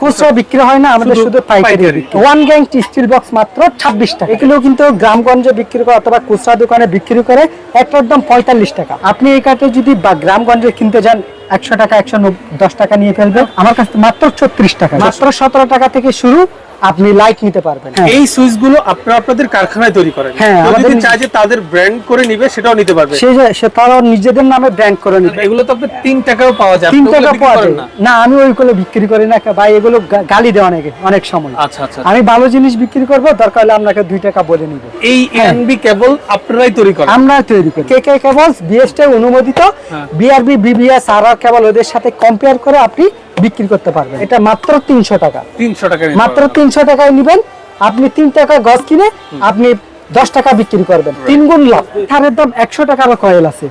খুচরা বিক্রি হয় না আমাদের শুধু পাইকারি পাইকারি। ওয়ান গ্যাং স্টিল বক্স মাত্র ছাব্বিশ টাকা। এগুলো কিন্তু গ্রামগঞ্জে বিক্রি করে অথবা খুচরা দোকানে বিক্রি করে একটার দাম পঁয়তাল্লিশ টাকা। আপনি এই কাঠে যদি বা গ্রামগঞ্জে কিনতে যান একশো টাকা একশো দশ টাকা নিয়ে ফেলবেন। আমার কাছে মাত্র ছত্রিশ টাকা। মাত্র সতেরো টাকা থেকে শুরু আপনি লাইট নিতে পারবেন। হ্যাঁ। এই সুইচগুলো আপনারা আপনাদের কারখানায় তৈরি করেন। হ্যাঁ, যদি আমাদের- চায় যে তাদের ব্র্যান্ড করে নিবে সেটাও নিতে পারবে। সে সে তারা নিজেদের নামে ব্র্যান্ড করে নিবে। এগুলো তো আপনার তিন টাকাও পাওয়া যায় তিন টাকা পাওয়া যায়। না। আমি ওইগুলো বিক্রি করি না। ভাই এগুলো গালি দেয় অনেকে অনেক সময়। আচ্ছা আচ্ছা আমি ভালো জিনিস বিক্রি করব দরকার হলে আপনাকে দুই টাকা বলে নিব। এই হ্যাঁ। এনবি কেবল আপনারাই তৈরি করেন। আমরা তৈরি করি। কে কে কেবল বিএসটি অনুমোদিত হ্যাঁ। বিআরবি বিবিএস আর আর কেবল ওদের সাথে কম্পেয়ার করে আপনি বিক্রি করতে পারবেন। এটা মাত্র তিনশো টাকা। তিনশো টাকা মাত্র তিনশো টাকায় নেবেন। আপনি তিন টাকা গজ কিনে আপনি দশ টাকা বিক্রি করবেন। তিন গুণ লাভ। সারের দাম একশো টাকার কয়েল আছে।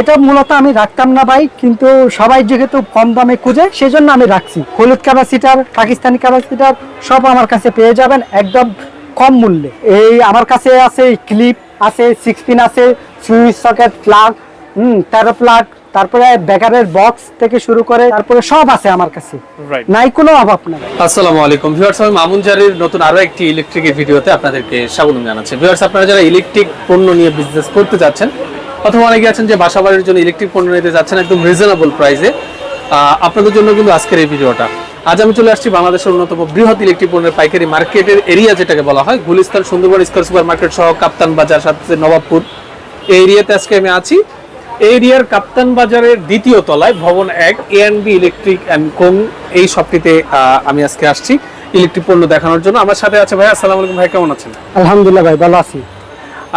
এটা মূলত আমি রাখতাম না ভাই কিন্তু সবাই যেহেতু কম দামে খুঁজে সেজন্য আমি রাখছি। হলুদ ক্যাপাসিটার পাকিস্তানি ক্যাপাসিটার সব আমার কাছে পেয়ে যাবেন একদম কম মূল্যে। এই আমার কাছে আছে ক্লিপ আছে সিক্স পিন আছে সুইচ সকেট প্লাগ হুম তেরো প্লাগ তারপরে বেকারের বক্স থেকে শুরু করে তারপরে সব আছে আমার কাছে। নাই কোনো অভাব নাই। আসসালামু আলাইকুম। ভিউয়ার্স আমি মামুন জারির নতুন আরও একটি ইলেকট্রিকের ভিডিওতে আপনাদেরকে স্বাগত জানাচ্ছি। ভিউয়ার্স আপনারা যারা ইলেকট্রিক পণ্য নিয়ে বিজনেস করতে যাচ্ছেন অথবা অনেকে আছেন যে বাসাবাড়ির জন্য ইলেকট্রিক পণ্য নিতে যাচ্ছেন একদম রিজনেবল প্রাইসে আপনাদের জন্য কিন্তু আজকের এই ভিডিওটা আজ আমি চলে আসছি বাংলাদেশের অন্যতম বৃহৎ ইলেকট্রিক পণ্যের পাইকারি মার্কেটের এরিয়া যেটাকে বলা হয় Gulistan Sundarban square super market সহ কাপ্তান বাজার সাথে নবাবপুর। এই এরিয়াতে আজকে আমি আছি। এরিয়ার কাপ্তান বাজারের দ্বিতীয় তলায় ভবন এক A B electric and co এই শপটিতে আমি আজকে আসছি ইলেকট্রিক পণ্য দেখানোর জন্য। আমার সাথে আছে ভাই আসসালামু আলাইকুম ভাই কেমন আছেন? আলহামদুলিল্লাহ ভাই ভালো আছি।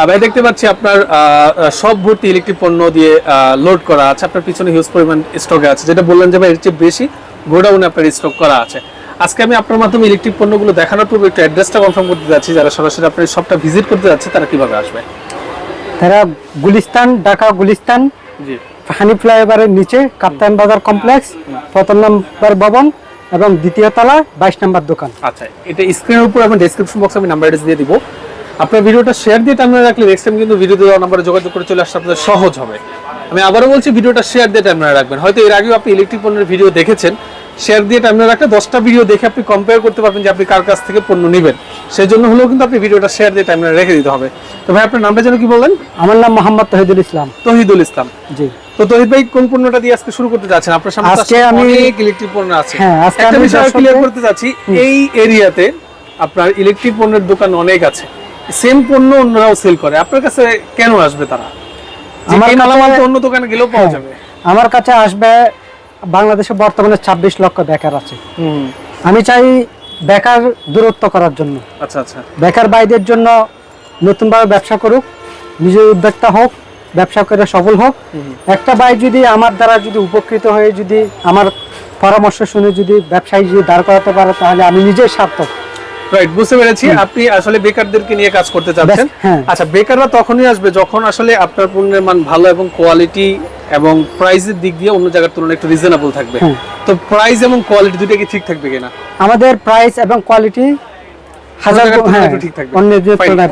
ভাই দেখতে পাচ্ছি আপনার সব ভর্তি ইলেকট্রিক পণ্য দিয়ে লোড করা আছে। আপনার পিছনে হিউজ পরিমাণ স্টকে আছে। যেটা বললেন যে ভাই এর চেয়ে বেশি গোডাউনে আপনার স্টক করা আছে। আজকে আমি আপনার মাধ্যমে ইলেকট্রিক পণ্যগুলো দেখানোর পূর্বে একটু অ্যাড্রেসটা কনফার্ম করতে যাচ্ছি। যারা সরাসরি আপনার শপটা ভিজিট করতে যাচ্ছে তারা কীভাবে আসবে? তারা গুলিস্তান ঢাকা গুলিস্তান হানি ফ্লাইওভারের নিচে কাপ্তান বাজার কমপ্লেক্স প্রথম নম্বর ভবন এবং দ্বিতীয় তলা বাইশ নম্বর দোকান। আচ্ছা এটা স্ক্রিনের উপর এবং ডেসক্রিপশন বক্সে আমি নাম্বার অ্যাড্রেস দিয়ে দিব। আপনার ভিডিওটা শেয়ার দিয়ে টাইমে রাখলে নেক্সট টাইম কিন্তু ভিডিও দেওয়ার নাম্বারে যোগাযোগ করে চলে আসতে আপনাদের সহজ হবে। আমি আবারও বলছি ভিডিওটা শেয়ার দিয়ে টাইমে রাখবেন। হয়তো এর আগেও আপনি ইলেকট্রিক পণ্যের ভিডিও দেখেছেন। শেয়ার দিয়ে টাইমে রাখলে দশটা ভিডিও দেখে আপনি কম্পেয়ার করতে পারবেন যে আপনি কার কাছ থেকে পণ্য নেবেন। সেই জন্য হলেও কিন্তু আপনি ভিডিওটা শেয়ার দিয়ে টাইমে রেখে দিতে হবে। তো ভাই আপনার নামটা যেন কি বললেন? আমার নাম মোহাম্মদ তহিদুল ইসলাম। তহিদুল ইসলাম। জি। তো তহিদ ভাই কোন পণ্যটা দিয়ে আজকে শুরু করতে যাচ্ছেন? আপনার সামনে আজকে আমি- ইলেকট্রিক পণ্য আছে। হ্যাঁ, আজকে একটা বিষয় ক্লিয়ার করতে যাচ্ছি এই এরিয়াতে আপনার ইলেকট্রিক পণ্যের দোকান অনেক আছে। সেম পণ্য অন্যরাও সেল করে। আপনার কাছে কেন আসবে তারা? আমার মালামাল তো অন্য দোকানে গেলেও পাওয়া হ্যাঁ, যাবে। আমার কাছে আসবে বাংলাদেশে বর্তমানে ছাব্বিশ লক্ষ বেকার আছে। আমি চাই বেকার দূরত্ব করার জন্য। আচ্ছা আচ্ছা। বেকার ভাইদের জন্য নতুনভাবে ব্যবসা করুক নিজের উদ্যোক্তা হোক ব্যবসা করে সফল হোক। একটা ভাই যদি আমার দ্বারা যদি উপকৃত হয়ে যদি আমার পরামর্শ শুনে যদি ব্যবসায়ী যদি দাঁড় করাতে পারে তাহলে আমি নিজেই সার্থক। রাইট বুঝতে পেরেছি। আপনি আসলে বেকারদেরকে নিয়ে কাজ করতে চাচ্ছেন। হ্যাঁ। আচ্ছা বেকাররা তখনই আসবে যখন আসলে আপনার পণ্যের মান ভালো এবং কোয়ালিটি এবং প্রাইসের দিক দিয়ে অন্য জায়গার তুলনায় একটু রিজনেবল থাকবে। হ্যাঁ। তো প্রাইস এবং কোয়ালিটি দুটো কি ঠিক থাকবে কিনা? আমাদের প্রাইস এবং কোয়ালিটি হাজার হ্যাঁ, ঠিক থাকবে।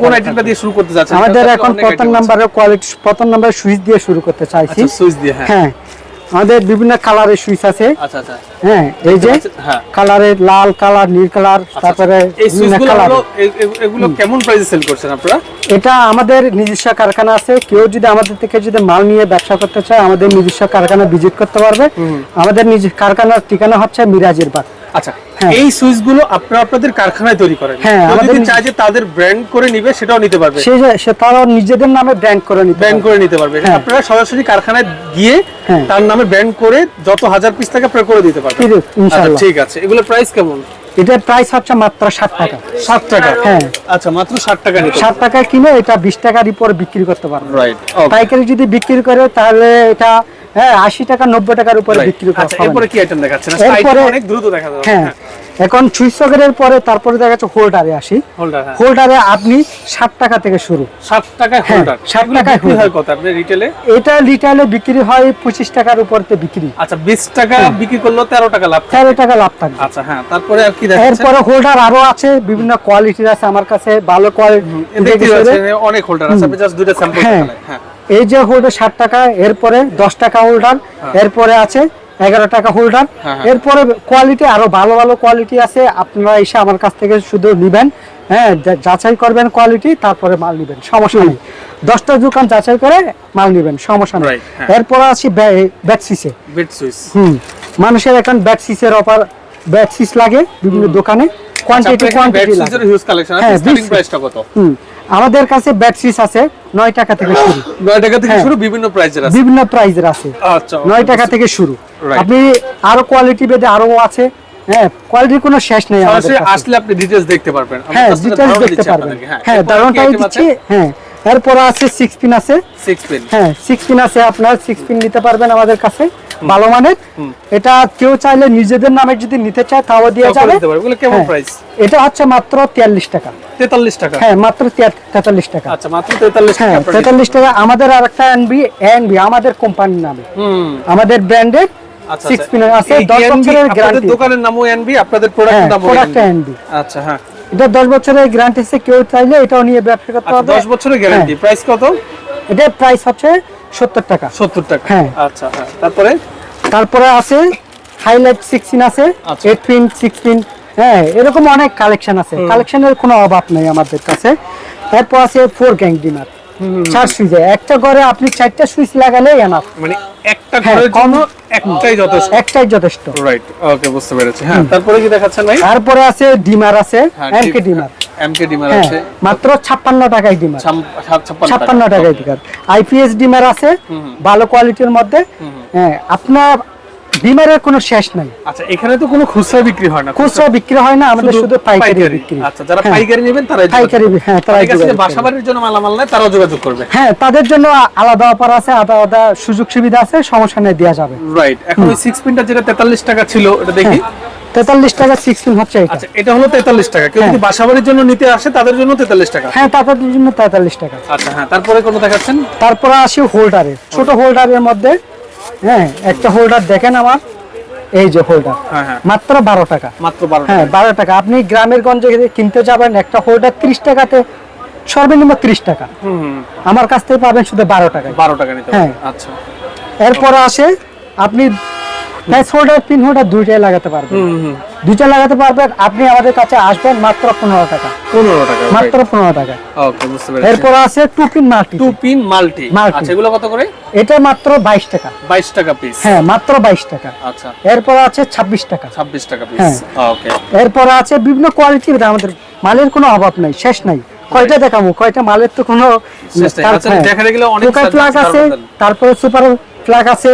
কোন আইটেমটা দিয়ে শুরু করতে যাচ্ছেন আমাদের এখন প্রথম। নাম্বারের কোয়ালিটি প্রথম নাম্বারের সুইচ দিয়ে শুরু করতে চাইছি। আচ্ছা সুইচ দিয়ে হ্যাঁ। আমাদের বিভিন্ন কালারের সুইচ আছে। আচ্ছা আচ্ছা। হ্যাঁ এই যে হ্যাঁ। কালারের লাল কালার নীল কালার তারপরে এ- এগুলো কেমন প্রাইসে সেল করছেন আপনারা? এটা আমাদের নিজস্ব কারখানা আছে। কেউ যদি আমাদের থেকে যদি মাল নিয়ে ব্যবসা করতে চায় আমাদের নিজস্ব কারখানা ভিজিট করতে পারবে। আমাদের নিজ কারখানার ঠিকানা হচ্ছে মিরাজের বাগ আচ্ছা হ্যাঁ। এই সুইচগুলো আপনারা আপনাদের কারখানায় তৈরি করেন হ্যাঁ, আমাদের যদি নিজে- যে তাদের ব্র্যান্ড করে নিবে সেটাও নিতে পারবে সে তারা নিজেদের নামে ব্র্যান্ড করে নিতে ব্র্যান্ড করে নিতে পারবে হ্যাঁ। আপনারা সরাসরি কারখানায় গিয়ে হ্যাঁ। তার নামে ব্র্যান্ড করে যত হাজার পিস থাকে আপনারা করে দিতে পারবেন আছে, আচ্ছা। ঠিক আছে এগুলো প্রাইস কেমন এটার প্রাইস হচ্ছে মাত্র ষাট টাকা। ষাট টাকা? হ্যাঁ। আচ্ছা মাত্র ষাট টাকা ষাট টাকা কিনে এটা বিশ টাকার উপর বিক্রি করতে পারবে। রাইট পাইকারি যদি বিক্রি করে তাহলে এটা হ্যাঁ আশি টাকা নব্বই টাকার উপরে বিক্রি করতে আচ্ছা এরপরে কি আইটেম দেখাচ্ছেন? এরপরে- আইটেম অনেক দ্রুত দেখা যাবে। হ্যাঁ। এখন সুইচ সকেটের পরে তারপরে দেখা যাচ্ছে হোল্ডারে আসি। হ্যাঁ। হোল্ডারে আপনি ষাট টাকা থেকে শুরু। ষাট টাকায় হ্যাঁ, হোল্ডার। 60 টাকায় হয় কত আপনি রিটেলে এটা লিটারে বিক্রি হয় পঁচিশ টাকার বিক্রি। আচ্ছা বিশ টাকা বিক্রি করলেও তেরো টাকা লাভ তেরো টাকা লাভ থাকবে আচ্ছা হ্যাঁ তারপরে আর কি এরপরে হোল্ডার আরও আছে বিভিন্ন কোয়ালিটির আছে আমার কাছে ভালো কোয়ালিটি অনেক হোল্ডার আছে জাস্ট দুইটা স্যাম্পল হ্যাঁ। হ্যাঁ। এই যে হোল্ডার ষাট টাকা এরপরে দশ টাকা হোল্ডার হ্যাঁ। এরপরে আছে এগারো টাকা হোল্ডার হ্যাঁ। এরপরে কোয়ালিটি আরও ভালো ভালো কোয়ালিটি আছে। আপনারা এসে আমার কাছ থেকে শুধু নিবেন। হ্যাঁ যাচাই করবেন কোয়ালিটি তারপরে মাল নিবেন। সমস্যা নেই। দশটা দোকান যাচাই করে মাল নিবেন। সমস্যা নেই। এরপরে আছি ব্যাট সিসে বিট হুম। মানুষের এখন ব্যাট সিসের অফার ব্যাট সিস লাগে বিভিন্ন দোকানে। Quantity quantity huge collection starting প্রাইসটা কত? হুম। আমাদের কাছে ব্যাটারিস আছে নয় টাকা থেকে শুরু। 9 টাকা থেকে হ্যাঁ। শুরু বিভিন্ন প্রাইজের আছে। বিভিন্ন প্রাইজের আছে। আচ্ছা নয় টাকা থেকে শুরু। আপনি আরও কোয়ালিটি বেদে আরও আছে। হ্যাঁ কোয়ালিটির কোনো শেষ নেই আমাদের আসলে আপনি ডিটেইলস দেখতে পারবেন। আমরা হ্যাঁ ডিটেইলস দেখতে পারবেন। হ্যাঁ দিচ্ছি হ্যাঁ এরপরে আছে সিক্স পিন আছে। সিক্স পিন হ্যাঁ সিক্স পিন আছে আপনার সিক্স পিন নিতে পারবেন আমাদের কাছে ভালো মানের। এটা কেউ চাইলে নিজেদের নামে যদি নিতে চায় তাও দেওয়া যাবে। কেমন হ্যাঁ, প্রাইস এটা হচ্ছে মাত্র তিয়াল্লিশ টাকা। 43 টাকা? হ্যাঁ মাত্র তেতাল্লিশ টাকা। আচ্ছা মাত্র 43 হ্যাঁ টাকা। আমাদের আর একটা এনবি এনবি আমাদের কোম্পানির নামে। আমাদের ব্র্যান্ডের আচ্ছা সিক্স। পিন আছে। বছরের গ্যারান্টি দোকানের নামও এনবি আপনাদের হ্যাঁ প্রোডাক্টের নামও এনবি আচ্ছা হ্যাঁ। এটা দশ বছরের গ্যারান্টি আছে কেউ চাইলে এটাও নিয়ে ব্যবসা করতে পারবে। 10 বছরের গ্যারান্টি প্রাইস কত? এটা প্রাইস হচ্ছে সত্তর টাকা। 70 টাকা। হ্যাঁ। আচ্ছা হ্যাঁ। তারপরে? তারপরে আছে হাইলাইট সিক্সটিন আছে আচ্ছা। এইট পিন সিক্স পিন হ্যাঁ এরকম অনেক কালেকশন আছে। কালেকশনের কোনো অভাব নাই আমাদের কাছে। তারপর আছে ফোর গ্যাং ডিমার চার সুইচে একটা ঘরে আপনি চারটা সুইচ লাগালে এনাফ মানে একটা হ্যাঁ, কম- একটাই যথেষ্ট। একটাই যথেষ্ট। রাইট ওকে বুঝতে পেরেছি। হ্যাঁ তারপরে কি দেখাচ্ছেন ভাই? তারপরে আছে ডিমার আছে হ্যাঁ এমকে ডিমার। এমকে ডিমার হ্যাঁ আছে। মাত্র ছাপ্পান্ন টাকায় ডিমার। ছাম- ছাপ- ছাপ্পান্ন ছাপ্পান্ন টাকা টাকায় ডিমার। আইপিএস ডিমার আছে ভালো কোয়ালিটির মধ্যে। হ্যাঁ আপনার ডিমারের কোনো শেষ নাই। আচ্ছা এখানে তো কোনো খুচরা বিক্রি হয় না। খুচরা বিক্রি হয় না আমাদের শুধু পাইকারি বিক্রি। আচ্ছা যারা হ্যাঁ। পাইকারি নেবেন পাইকারি হ্যাঁ তারা যোগাযোগ করবে। জন্য মালামাল নেয় তারাও যোগাযোগ করবে। হ্যাঁ তাদের জন্য আলাদা অফার আছে আলাদা আলাদা সুযোগ সুবিধা আছে সমস্যা নেই দেওয়া যাবে। রাইট এখন ওই সিক্স পিনটা যেটা তেতাল্লিশ টাকা ছিল এটা দেখি। তেতাল্লিশ টাকা সিক্স পিন হচ্ছে এটা। আচ্ছা এটা হলো তেতাল্লিশ টাকা। কেউ যদি হ্যাঁ। বাসা বাড়ির জন্য নিতে আসে তাদের জন্য তেতাল্লিশ টাকা। হ্যাঁ তাদের জন্য তেতাল্লিশ টাকা। আচ্ছা হ্যাঁ তারপরে কোনো দেখাচ্ছেন? তারপরে আসি হোল্ডারে ছোট হোল্ডারের মধ্যে হ্যাঁ একটা হোল্ডার দেখেন আমার। এই যে হোল্ডার হ্যাঁ মাত্র বারো টাকা। মাত্র বারো হ্যাঁ বারো টাকা। আপনি গ্রামের গঞ্জে কিনতে যাবেন একটা হোল্ডার ত্রিশ টাকাতে সর্বনিম্ন ত্রিশ টাকা। আমার কাছ থেকে পাবেন শুধু বারো টাকা বারো টাকা নিতে হ্যাঁ। আচ্ছা। এরপরে আসে আপনি পিন হোল্ডার দুইটাই লাগাতে পারবেন। দুইটা লাগাতে পারবেন আপনি আমাদের কাছে আসবেন মাত্র পনেরো টাকা। পনেরো টাকা মাত্র পনেরো টাকা। ওকে বুঝতে পেরেছি। এরপর আছে two pin multi. Two pin multi. আচ্ছা এগুলো কত করে? এটা মাত্র বাইশ টাকা। বাইশ টাকা পিস হ্যাঁ মাত্র বাইশ টাকা। আচ্ছা। এরপর আছে ছাব্বিশ টাকা। ছাব্বিশ টাকা পিস হ্যাঁ। ওকে এরপর আছে বিভিন্ন কোয়ালিটির আমাদের মালের কোনো অভাব নাই শেষ নাই। কয়টা দেখাবো? কয়টা মালের তো কোনো। তার- আচ্ছা, হ্যাঁ। আছে তারপরে সুপার ফ্ল্যাগ আছে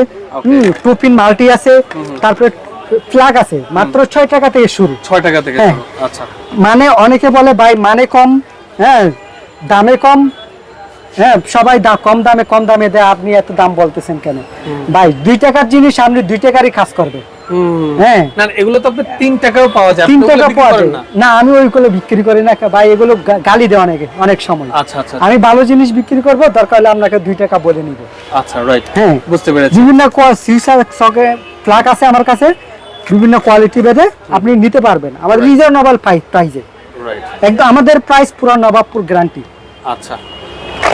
টু পিন মাল্টি আছে তারপরে ফ্ল্যাগ আছে মাত্র ছয় টাকা থেকে শুরু। ছয় টাকা থেকে হ্যাঁ। আচ্ছা। মানে অনেকে বলে ভাই মানে কম হ্যাঁ দামে কম হ্যাঁ সবাই কম দামে কম দামে দেয় আপনি এত দাম বলতেছেন কেন? ভাই দুই টাকার জিনিস আপনি দুই টাকারই কাজ করবে। হ্যাঁ। না এগুলো তো আপনি টাকাও পাওয়া যায় টাকা পাওয়া যায়। না? আমি ওইগুলো বিক্রি করি না ভাই এগুলো গালি অনেকে অনেক সময়। আচ্ছা আচ্ছা আমি ভালো জিনিস বিক্রি করব দরকার হলে আপনাকে টাকা বলে নিব। আচ্ছা রাইট হ্যাঁ। বুঝতে পেরেছি। বিভিন্ন সিসার সকে প্লাগ আছে আমার কাছে বিভিন্ন কোয়ালিটি ভেদে আপনি নিতে পারবেন। আমাদের রিজনেবল প্রাইসে রাইট একদম আমাদের প্রাইস পুরো নবাবপুর গ্যারান্টি আচ্ছা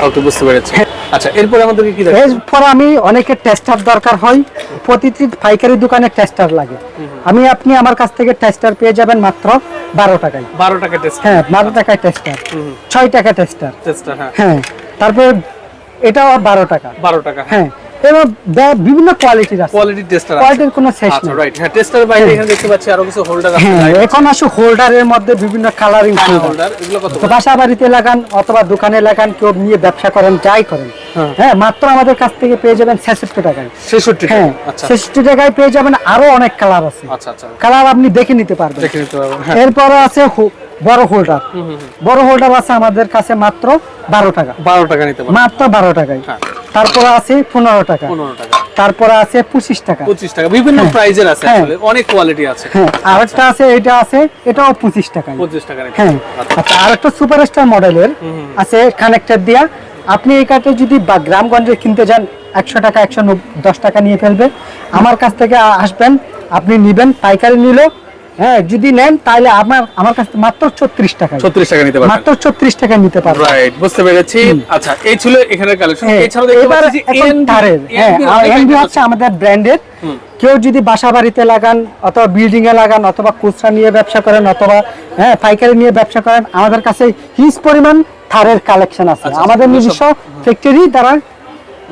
ওকে বুঝতে পেরেছি। আচ্ছা এরপর আমাদেরকে কি এরপর আমি অনেকের টেস্টার দরকার হয় প্রতিটি পাইকারি দোকানে টেস্টার লাগে। আমি আপনি আমার কাছ থেকে টেস্টার পেয়ে যাবেন মাত্র বারো টাকায়। বারো টাকা হ্যাঁ বারো টাকায় টেস্টার ছয় টাকা টেস্টার হ্যাঁ। হ্যাঁ তারপর এটাও বারো টাকা। বারো টাকা। হ্যাঁ এবং বিভিন্ন কোয়ালিটির আছে। কোয়ালিটি টেস্টার কোয়ালিটির কোনো শেষ আচ্ছা রাইট হ্যাঁ টেস্টার বাইরে এখানে দেখতে পাচ্ছি আরও কিছু হোল্ডার আছে। হ্যাঁ এখন আসো হোল্ডারের মধ্যে বিভিন্ন কালারিং হোল্ডার এগুলো কত তো বাসা বাড়িতে লাগান অথবা দোকানে লাগান কেউ নিয়ে ব্যবসা করেন যাই করেন। হ্যাঁ। হ্যাঁ মাত্র আমাদের কাছ থেকে পেয়ে যাবেন ছেষট্টি টাকায়। ছেষট্টি হ্যাঁ আচ্ছা। ছেষট্টি টাকায় পেয়ে যাবেন আরও অনেক কালার আছে। আচ্ছা আচ্ছা। কালার আপনি দেখে নিতে পারবেন। দেখে নিতে পারবেন এরপরে আছে বড় হোল্ডার বড় হোল্ডার আছে আমাদের কাছে মাত্র বারো টাকা। বারো টাকা নিতে পারবেন। মাত্র বারো টাকায়। হ্যাঁ। তারপরে আছে পনেরো টাকা। পনেরো টাকা। তারপরে আছে পঁচিশ টাকা। পঁচিশ টাকা। বিভিন্ন প্রাইজের আছে হ্যাঁ। অনেক কোয়ালিটি আছে। হ্যাঁ। আরেকটা আছে এটা আছে এটাও পঁচিশ টাকা পঁচিশ টাকা হ্যাঁ। আচ্ছা। আরেকটা সুপারস্টার মডেলের আছে কানেক্টর দিয়া। আপনি এই কার্ডে যদি বা গ্রামগঞ্জে কিনতে যান একশো টাকা একশো দশ টাকা নিয়ে ফেলবে। আমার কাছ থেকে আসবেন আপনি নিবেন পাইকারি নিল হ্যাঁ যদি নেন তাহলে আমার আমার কাছে মাত্র ছত্রিশ টাকা। ছত্রিশ টাকা নিতে পারবেন। মাত্র ছত্রিশ টাকা নিতে পারবেন। রাইট বুঝতে পেরেছি। আচ্ছা এই ছিল এখানের কালেকশন হ্যাঁ, এছাড়াও দেখতে পাচ্ছি তারের হ্যাঁ এনবি হচ্ছে আমাদের ব্র্যান্ডের কেউ যদি বাসা বাড়িতে লাগান অথবা বিল্ডিং এ লাগান অথবা খুচরা নিয়ে ব্যবসা করেন অথবা হ্যাঁ পাইকারি নিয়ে ব্যবসা করেন আমাদের কাছে হিউজ পরিমাণ থারের কালেকশন আছে। আচ্ছা, আমাদের নিজস্ব ফ্যাক্টরি দ্বারা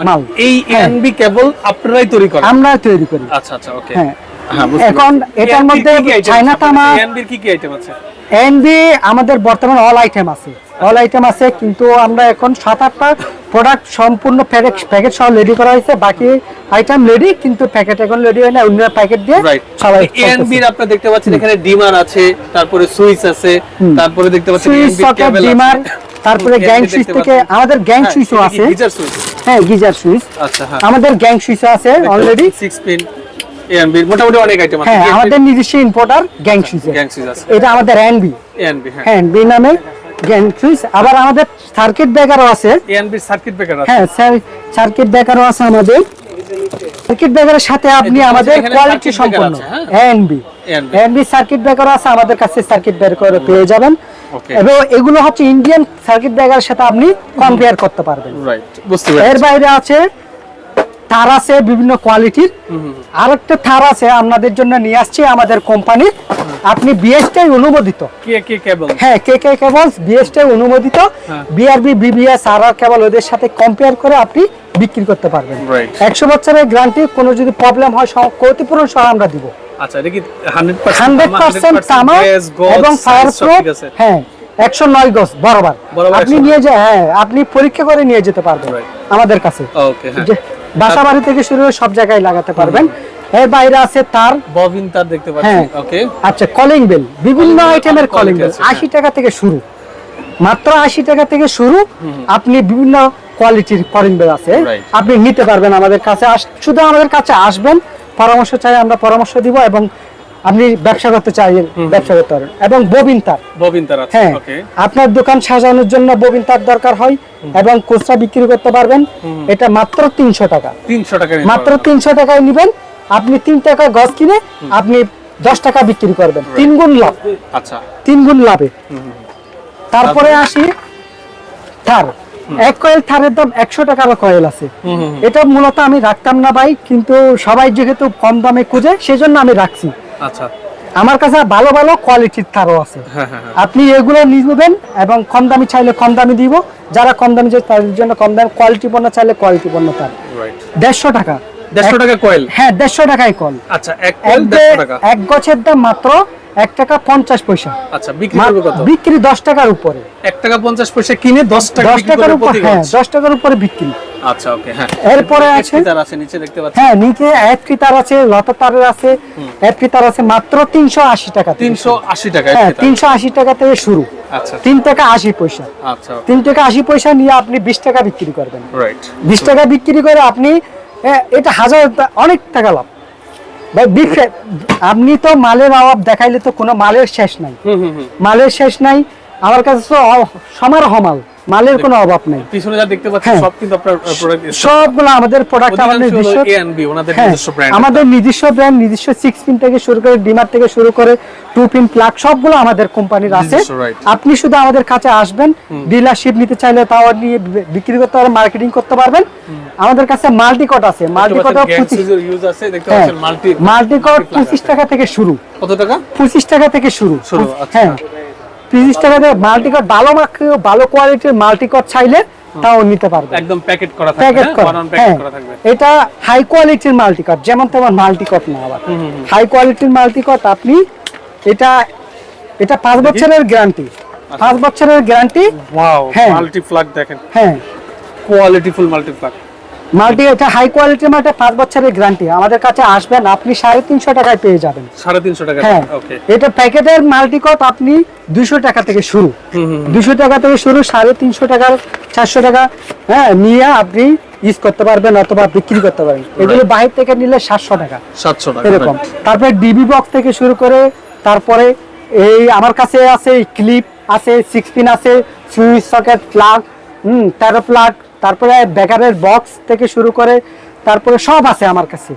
মাল। এই হ্যাঁ। এনবি কেবল আপনারাই তৈরি করেন? আমরা তৈরি করি। আচ্ছা আচ্ছা ওকে হ্যাঁ হ্যাঁ এখন পেরেছি। এটার মধ্যে চায়না আছে? তামা ANB কি কি আইটেম আছে? এনবি আমাদের বর্তমানে অল আইটেম আছে। অল আইটেম আছে কিন্তু আমরা এখন সাত আটটা প্রোডাক্ট সম্পূর্ণ প্যাকেট প্যাকেট সহ রেডি করা হয়েছে। বাকি আইটেম রেডি কিন্তু প্যাকেট এখন রেডি হয় না অন্য প্যাকেট দিয়ে সবাই এনবি দেখতে পাচ্ছেন এখানে ডিমার আছে তারপরে সুইচ আছে তারপরে দেখতে পাচ্ছেন কেবল ডিমার তারপরে গ্যাং সুইচ থেকে আমাদের গ্যাং হ্যাঁ, সুইচও আছে। গিজার সুইচ হ্যাঁ গিজার সুইচ আচ্ছা হ্যাঁ। আমাদের গ্যাং সুইচও আছে অলরেডি সিক্স পিন এনবি মোটামুটি অনেক আইটেম আছে। হ্যাঁ আমাদের নিজস্ব ইম্পোর্টার আছে। এটা আমাদের এনবি এনবি হ্যাঁ। হ্যাঁ বি নামে আবার আমাদের সার্কিট ব্রেকারও আছে। এনবি সার্কিট ব্রেকার আছে। হ্যাঁ স্যার সার্কিট ব্রেকারও আছে আমাদের। সার্কিট ব্রেকারের সাথে আপনি আমাদের কোয়ালিটি সম্পন্ন আছে, হ্যাঁ? NB ANB NB circuit breaker আছে আমাদের কাছে সার্কিট ব্রেকার পেয়ে যাবেন। এবং এগুলো হচ্ছে ইন্ডিয়ান সার্কিট ব্রেকারের সাথে আপনি কম্পেয়ার করতে পারবেন। রাইট বুঝতে এর বাইরে আছে তার আছে বিভিন্ন কোয়ালিটির। আর একটা থার আছে আপনাদের জন্য নিয়ে আসছি আমাদের কোম্পানির আপনি বিএসটাই অনুমোদিত। হ্যাঁ কে কে কেবলস বিএসটাই অনুমোদিত। বিআরবি বিবিএস আর আর কেবল ওদের সাথে কম্পেয়ার করে আপনি বিক্রি করতে পারবেন। একশো বছরের গ্যারান্টি কোনো যদি প্রবলেম হয় ক্ষতিপূরণ সহ আমরা দিব। আচ্ছা এটা কি 100% হান্ড্রেড পার্সেন্ট তামা এবং ফায়ার প্রুফ হ্যাঁ একশো নয় গজ বরাবর। আপনি নিয়ে যা হ্যাঁ আপনি পরীক্ষা করে নিয়ে যেতে পারবেন আমাদের কাছে। ওকে হ্যাঁ। বাসা বাড়ি থেকে শুরু করে সব জায়গায় লাগাতে পারবেন। এর বাইরে আছে তার ববিন তার দেখতে পাচ্ছি হ্যাঁ। ওকে আচ্ছা কলিং বেল বিভিন্ন আইটেমের কলিং বেল আছে, হ্যাঁ। আশি টাকা থেকে শুরু। মাত্র আশি টাকা থেকে শুরু আপনি বিভিন্ন কোয়ালিটির কলিং বেল আছে। আপনি নিতে পারবেন আমাদের কাছে। শুধু আমাদের কাছে আসবেন পরামর্শ চাই আমরা পরামর্শ দিব এবং আপনি ব্যবসা করতে চাই ব্যবসা করতে পারেন। এবং ববিন তার। ববিন তার আছে হ্যাঁ ওকে। আপনার দোকান সাজানোর জন্য ববিন তার দরকার হয় এবং খুচরা বিক্রি করতে পারবেন। এটা মাত্র তিনশো টাকা। 300 টাকা মাত্র। তিনশো টাকায় নেবেন। আপনি তিন টাকা গজ কিনে আপনি দশ টাকা বিক্রি করবেন। তিন গুণ লাভ। আচ্ছা। তিন গুণ লাভে তারপরে আসি থার। এক কয়েল থারের দাম একশো টাকার কয়েল আছে। এটা মূলত আমি রাখতাম না ভাই কিন্তু সবাই যেহেতু কম দামে খুঁজে সেজন্য আমি রাখছি। আচ্ছা। আমার কাছে ভালো ভালো কোয়ালিটির তারও আছে। হ্যাঁ হ্যাঁ হ্যাঁ। আপনি এগুলো নিবেন এবং কম দামি চাইলে কম দামি দিব। যারা কম দামি চাই তাদের জন্য কম দামি কোয়ালিটি পণ্য চাইলে কোয়ালিটি পণ্য তার দেড়শো টাকা। 150 টাকা কয়েল হ্যাঁ দেড়শো টাকায় কল আচ্ছা এক এক কয়েল গে- 150 টাকা। এক গছের দাম মাত্র এক টাকা পঞ্চাশ পয়সা। আচ্ছা বিক্রি দশ টাকার উপরে। এক টাকা 50 পয়সা কিনে 10 টাকা দশ টাকার উপর হ্যাঁ দশ টাকার উপরে বিক্রি। আচ্ছা ওকে হ্যাঁ। এরপরে আছে তার আছে নিচে দেখতে পাচ্ছি। হ্যাঁ নিচে এফটি তার আছে লতা তারের আছে। এফটি তার আছে মাত্র তিনশো আশি টাকা 380 টাকা হ্যাঁ একটি তার। তিনশো আশি টাকা থেকে শুরু। আচ্ছা। তিন টাকা আশি পয়সা। আচ্ছা তিন টাকা আশি পয়সা নিয়ে আপনি বিশ টাকা বিক্রি করবেন। রাইট বিশ টাকা বিক্রি করে আপনি এটা হাজার অনেক টাকা লাভ। ভাই আপনি তো মালের অভাব দেখাইলে তো কোনো মালের শেষ নাই। মালের শেষ নাই। আমার কাছে তো অ- সমারোহ মাল। মালের কোনো অভাব নাই। পিছনে যা দেখতে পাচ্ছি হ্যাঁ। সব কিন্তু আপনার প্রোডাক্ট সবগুলো আমাদের প্রোডাক্ট আমাদের নিজস্ব ওনাদের হ্যাঁ, নিজস্ব ব্র্যান্ড আমাদের নিজস্ব ব্র্যান্ড নিজস্ব সিক্স পিন থেকে শুরু করে ডিমার থেকে শুরু করে টু পিন প্লাগ সবগুলো আমাদের কোম্পানির আছে। আপনি শুধু আমাদের কাছে আসবেন ডিলারশিপ নিতে চাইলে তাও নিয়ে বিক্রি করতে পারবেন মার্কেটিং করতে পারবেন। আমাদের কাছে মাল্টিকট আছে। মাল্টিকট পঁচিশ ইউজ আছে দেখতে হ্যাঁ। পাচ্ছেন মাল্টি মাল্টিকট পঁচিশ টাকা থেকে শুরু। কত টাকা? পঁচিশ টাকা থেকে শুরু। শুরু, আচ্ছা। হ্যাঁ। পঁচিশ টাকা থেকে মাল্টিকট ভালো মার্কে ভালো কোয়ালিটির মাল্টিকট চাইলে তাও নিতে পারবে। একদম প্যাকেট করা থাকবে প্যাকেট হ্যাঁ? করা। থাকবে। এটা হাই কোয়ালিটির মাল্টিকট যেমন তেমন মাল্টিকট না আবার। হাই কোয়ালিটির মাল্টিকট আপনি এটা এটা পাঁচ বছরের গ্যারান্টি পাঁচ বছরের গ্যারান্টি ওয়াও। মাল্টি ফ্ল্যাগ দেখেন। হ্যাঁ। Quality full multi flag multi এটা হাই কোয়ালিটির মাল্টি পাঁচ বছরের গ্যারান্টি আমাদের কাছে আসবেন আপনি সাড়ে তিনশো টাকায় পেয়ে যাবেন। সাড়ে তিনশো টাকা? হ্যাঁ। এটা প্যাকেটের মাল্টিকট আপনি দুশো টাকা থেকে শুরু। দুশো টাকা থেকে শুরু সাড়ে তিনশো টাকার চারশো টাকা হ্যাঁ নিয়ে আপনি ইউজ করতে পারবেন অথবা বিক্রি করতে পারেন এগুলো বাইরে থেকে নিলে সাতশো টাকা। সাতশো টাকা এরকম। তারপরে ডিবি বক্স থেকে শুরু করে তারপরে এই আমার কাছে আছে ক্লিপ আছে সিক্স পিন আছে সুইচ সকেট প্লাগ হুম তেরো প্লাগ তারপরে ব্যাকারের বক্স থেকে শুরু করে তারপরে সব আছে আমার কাছে।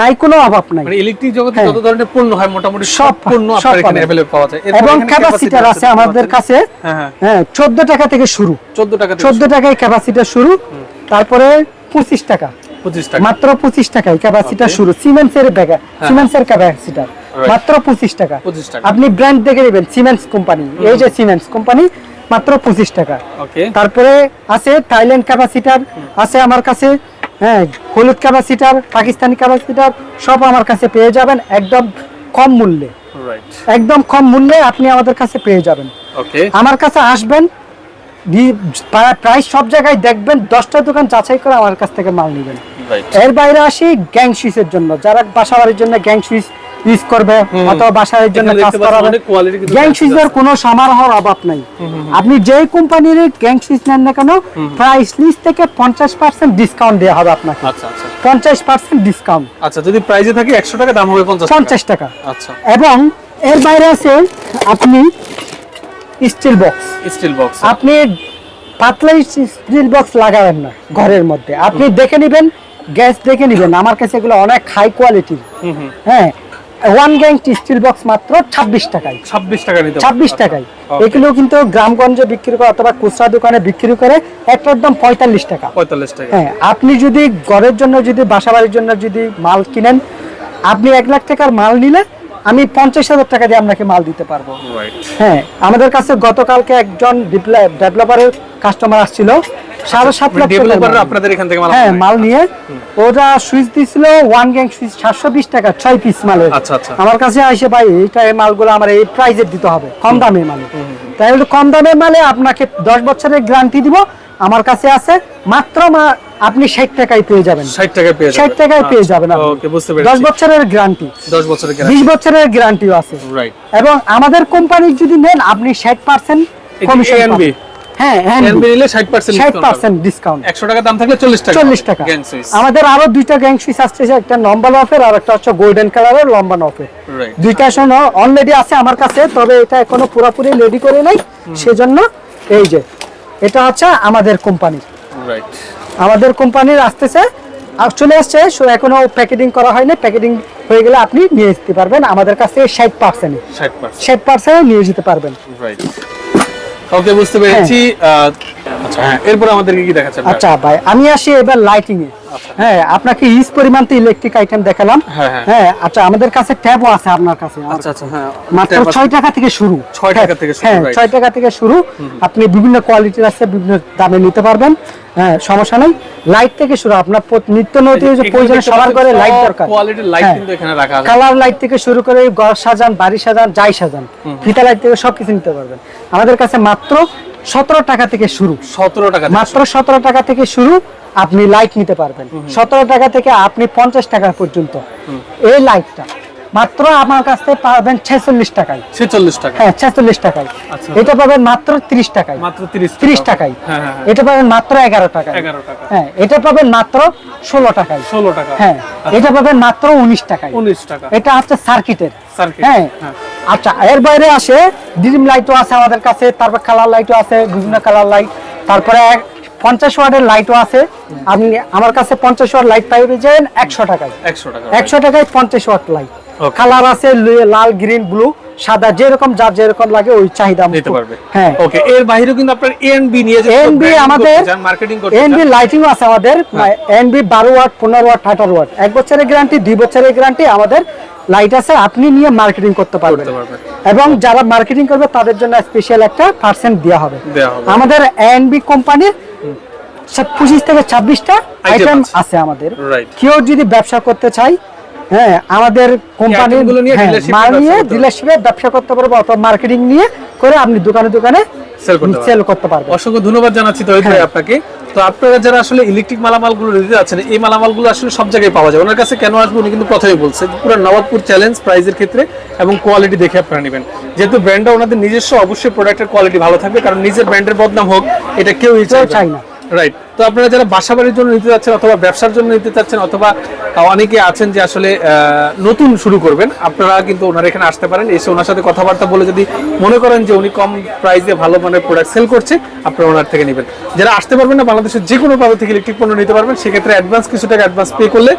নাই কোনো অভাব নাই। মানে ইলেকট্রিক জগতে হ্যাঁ। যত ধরনের পণ্য হয় মোটামুটি সব পণ্য আপনার এখানে। অ্যাভেলেবল পাওয়া যায়। এবং ক্যাপাসিটার আছে আমাদের কাছে। হ্যাঁ হ্যাঁ হ্যাঁ চোদ্দ টাকা থেকে শুরু। 14 টাকা থেকে চোদ্দ টাকায় ক্যাপাসিটার শুরু। তারপরে পঁচিশ টাকা। 25 টাকা। মাত্র পঁচিশ টাকায় ক্যাপাসিটার শুরু। সিমেন্সের ব্যাগা সিমেন্সের ক্যাপাসিটার. মাত্র পঁচিশ টাকা। 25 টাকা। আপনি ব্র্যান্ড দেখে নেবেন সিমেন্স কোম্পানি এই যে সিমেন্স কোম্পানি মাত্র পঁচিশ টাকা। তারপরে আছে থাইল্যান্ড ক্যাপাসিটার আছে আমার কাছে হ্যাঁ হলুদ ক্যাপাসিটার পাকিস্তানি ক্যাপাসিটার সব আমার কাছে পেয়ে যাবেন একদম কম মূল্যে। একদম কম মূল্যে আপনি আমাদের কাছে পেয়ে যাবেন। আমার কাছে আসবেন প্রায়- সব জায়গায় দেখবেন দশটা দোকান যাচাই করে আমার কাছ থেকে মাল নেবেন। এর বাইরে আসি গ্যাং সুইচের জন্য। যারা বাসা বাড়ির জন্য গ্যাং সুইচ ইউজ করবে অথবা বাসার জন্য কাজ করাবে। গ্যাং সুইচের কোনো সমারোহর অভাব নাই। আপনি যেই কোম্পানির গ্যাং সুইচ নেন না কেন প্রাইস লিস্ট থেকে পঞ্চাশ পার্সেন্ট ডিসকাউন্ট দেওয়া হবে আপনাকে। আচ্ছা আচ্ছা। পঞ্চাশ পার্সেন্ট ডিসকাউন্ট আচ্ছা যদি প্রাইজে থাকে 100 টাকা দাম হবে 50 পঞ্চাশ টাকা। আচ্ছা। এবং এর বাইরে আছে আপনি স্টিল বক্স স্টিল বক্স আপনি পাতলা স্টিল বক্স লাগাবেন না ঘরের মধ্যে। আপনি দেখে নেবেন গ্যাস দেখে নেবেন। আমার কাছে এগুলো অনেক হাই কোয়ালিটির হ্যাঁ ওয়ান গ্যাং স্টিল বক্স মাত্র ছাব্বিশ টাকায়। 26 টাকা ছাব্বিশ টাকায়। এগুলো কিন্তু গ্রামগঞ্জে বিক্রি করে অথবা খুচরা দোকানে বিক্রি করে একটার দাম পঁয়তাল্লিশ টাকা। 45 টাকা। হ্যাঁ আপনি যদি ঘরের জন্য যদি বাসা বাড়ির জন্য যদি মাল কিনেন আপনি এক লাখ টাকার মাল নিলে আমি পঞ্চাশ হাজার টাকা দিয়ে আপনাকে মাল দিতে পারব। হ্যাঁ আমাদের কাছে গতকালকে একজন ডেভেলপারের কাস্টমার আসছিল। সাড়ে সাত লাখ টাকার ডেভেলপাররা মাল। আপনাদের এখান থেকে হ্যাঁ মাল নিয়ে ওটা সুইচ দিছিল ওয়ান গ্যাং সুইচ সাতশো বিশ টাকা ছয় পিস মালের আচ্ছা, আচ্ছা। আমার কাছে আসে ভাই এইটা এই মালগুলো আমার এই প্রাইজে দিতে হবে কম দামের মালে। তাই কম দামের মালে আপনাকে দশ বছরের গ্যারান্টি দিব। আমার কাছে আছে মাত্র আপনি ষাট টাকায় পেয়ে যাবেন। 60 টাকায় পেয়ে ষাট টাকায় পেয়ে যাবেন দশ বছরের গ্যারান্টি 10 বছরের বিশ বছরের গ্যারান্টিও আছে। এবং আমাদের কোম্পানির যদি নেন আপনি ষাট পার্সেন্ট কমিশন? হ্যাঁ এনবি নিলে 60% ষাট ডিসকাউন্ট পার্সেন্ট ডিসকাউন্ট 100 টাকা দাম থাকলে 40 টাকা। টাকা। গ্যাং সুইচ আমাদের আরও দুইটা গ্যাং সুইচ আসতেছে একটা লম্বা নফের আর একটা হচ্ছে গোল্ডেন কালারের লম্বা নফের দুইটা শোনো অলরেডি আছে আমার কাছে তবে এটা এখনও পুরোপুরি রেডি করে নাই। সেজন্য এই যে এটা হচ্ছে আমাদের কোম্পানি রাইট আমাদের কোম্পানির আসতেছে আর চলে আসছে এখনও প্যাকেটিং করা হয়নি। প্যাকেটিং হয়ে গেলে আপনি নিয়ে যেতে পারবেন। আমাদের কাছে ষাট পার্সেন্ট 60% ষাট পার্সেন্ট নিয়ে যেতে পারবেন। রাইট ওকে বুঝতে পেরেছি। আচ্ছা হ্যাঁ এরপর আমাদেরকে কি দেখাচ্ছেন আচ্ছা ভাই আমি আসি এবার লাইটিং এ। হ্যাঁ আপনাকে ইস পরিমাণ তো ইলেকট্রিক আইটেম দেখালাম। হ্যাঁ, হ্যাঁ। হ্যাঁ আচ্ছা আমাদের কাছে ট্যাবও আছে আপনার কাছে। আচ্ছা আচ্ছা হ্যাঁ মাত্র Tab আছে। ছয় টাকা থেকে শুরু। ছয় টাকা থেকে শুরু, হ্যাঁ 6 টাকা থেকে শুরু। আপনি বিভিন্ন কোয়ালিটির আছে বিভিন্ন দামে নিতে পারবেন। হ্যাঁ সমস্যা নেই। লাইট থেকে শুরু আপনার নিত্য নৈতিক যে প্রয়োজন সবার করে লাইট দরকার। কোয়ালিটির লাইট হ্যাঁ। কিন্তু এখানে রাখা আছে। কালার লাইট থেকে শুরু করে ঘর সাজান বাড়ি সাজান যাই সাজান ফিতা লাইট থেকে সবকিছু নিতে পারবেন। আমাদের কাছে মাত্র সতেরো টাকা থেকে শুরু। 17 টাকা মাত্র সতেরো টাকা থেকে শুরু আপনি লাইট নিতে পারবেন। সতেরো টাকা থেকে আপনি পঞ্চাশ টাকা পর্যন্ত। এই লাইটটা মাত্র আমার কাছ পাবেন ছেচল্লিশ টাকায়। 46 টাকা হ্যাঁ ছেচল্লিশ টাকায়। আচ্ছা। এটা পাবেন মাত্র ত্রিশ টাকায়। মাত্র 30 ত্রিশ টাকায়। হ্যাঁ হ্যাঁ হ্যাঁ। এটা পাবেন মাত্র এগারো টাকায়। 11 টাকা। হ্যাঁ এটা পাবেন মাত্র ষোলো টাকায়। 16 টাকা। হ্যাঁ এটা পাবেন মাত্র উনিশ টাকায়। 19 টাকা। এটা হচ্ছে সার্কিটের। সার্কিট হ্যাঁ। আচ্ছা এর বাইরে আসে ডিম লাইটও আছে আমাদের কাছে তারপর কালার লাইটও আছে বিভিন্ন কালার লাইট। তারপরে পঞ্চাশ ওয়াটের লাইটও আছে। আপনি আমার কাছে পঞ্চাশ ওয়াট লাইট পাইবে যাবেন একশো টাকায়। 100 টাকা। একশো টাকায় পঞ্চাশ ওয়াট লাইট. কালার আছে লাল গ্রিন ব্লু সাদা যেরকম যার যেরকম লাগে ওই চাহিদা নিতে পারবে। হ্যাঁ। ওকে এর বাইরেও কিন্তু আপনার এনবি নিয়ে ANB আমাদের মার্কেটিং করতে এনবি লাইটিং আছে আমাদের হ্যাঁ। এনবি বারো ওয়াট পনেরো ওয়াট আঠারো ওয়াট। এক বছরের গ্যারান্টি দুই বছরের গ্যারান্টি আমাদের লাইট আছে আপনি নিয়ে মার্কেটিং করতে পারবেন। এবং যারা মার্কেটিং করবে তাদের জন্য স্পেশাল একটা পার্সেন্ট দেওয়া হবে। আমাদের এনবি কোম্পানির পঁচিশ থেকে ছাব্বিশটা আইটেম আছে। আছে আমাদের। কেউ যদি ব্যবসা করতে চাই হ্যাঁ আমাদের কোম্পানির itemগুলো নিয়ে হ্যাঁ, মাল ডিলারশিপে ব্যবসা করতে পারব অথবা মার্কেটিং নিয়ে করে আপনি দোকানে দোকানে সেল করতে পারবেন। অসংখ্য ধন্যবাদ জানাচ্ছি ভাই হ্যাঁ। আপনাকে। তো আপনারা যারা আসলে ইলেকট্রিক মালামালগুলো নিতে যাচ্ছেন এই মালামালগুলো আসলে সব জায়গায় পাওয়া যায় ওনার কাছে কেন আসব উনি কিন্তু প্রথমেই বলছে। পুরো নবাবপুর চ্যালেঞ্জ প্রাইজের ক্ষেত্রে এবং কোয়ালিটি দেখে আপনারা নেবেন। যেহেতু ব্র্যান্ডটা ওনাদের নিজস্ব অবশ্যই প্রোডাক্টের কোয়ালিটি ভালো থাকবে কারণ নিজের ব্র্যান্ডের বদনাম হোক এটা কেউ চায় না। রাইট তো আপনারা যারা বাসা বাড়ির জন্য নিতে চাচ্ছেন অথবা ব্যবসার জন্য নিতে চাচ্ছেন অথবা অনেকে আছেন যে আসলে নতুন শুরু করবেন, আপনারা কিন্তু ওনার এখানে আসতে পারেন। এসে ওনার সাথে কথাবার্তা বলে যদি মনে করেন যে উনি কম প্রাইসে ভালো মানের প্রোডাক্ট সেল করছে, আপনারা ওনার থেকে নেবেন। যারা আসতে পারবেন না, বাংলাদেশের যে কোনো প্রান্ত থেকে ইলেকট্রিক পণ্য নিতে পারবেন, সেক্ষেত্রে অ্যাডভান্স কিছু টাকা অ্যাডভান্স পে করলে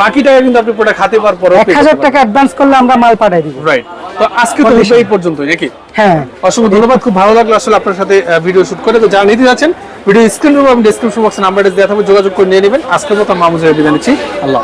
বাকি টাকা কিন্তু আপনি প্রোডাক্ট হাতে পাওয়ার পর এক হাজার টাকা অ্যাডভান্স করলে আমরা মাল পাঠাই দিব। রাইট তো আজকে তো এই পর্যন্ত নাকি? হ্যাঁ। অসংখ্য ধন্যবাদ খুব ভালো লাগল আসলে আপনার সাথে ভিডিও শুট করে। তো যারা নিতে যাচ্ছেন ভিডিও স্ক্রিন এবং ডেসক্রিপশন বক্সে নাম্বারটা দেওয়া থাকবে যোগাযোগ করে নিয়ে নেবেন। আজকের মতো মামুজের বিদায় নিচ্ছি। আল্লাহ।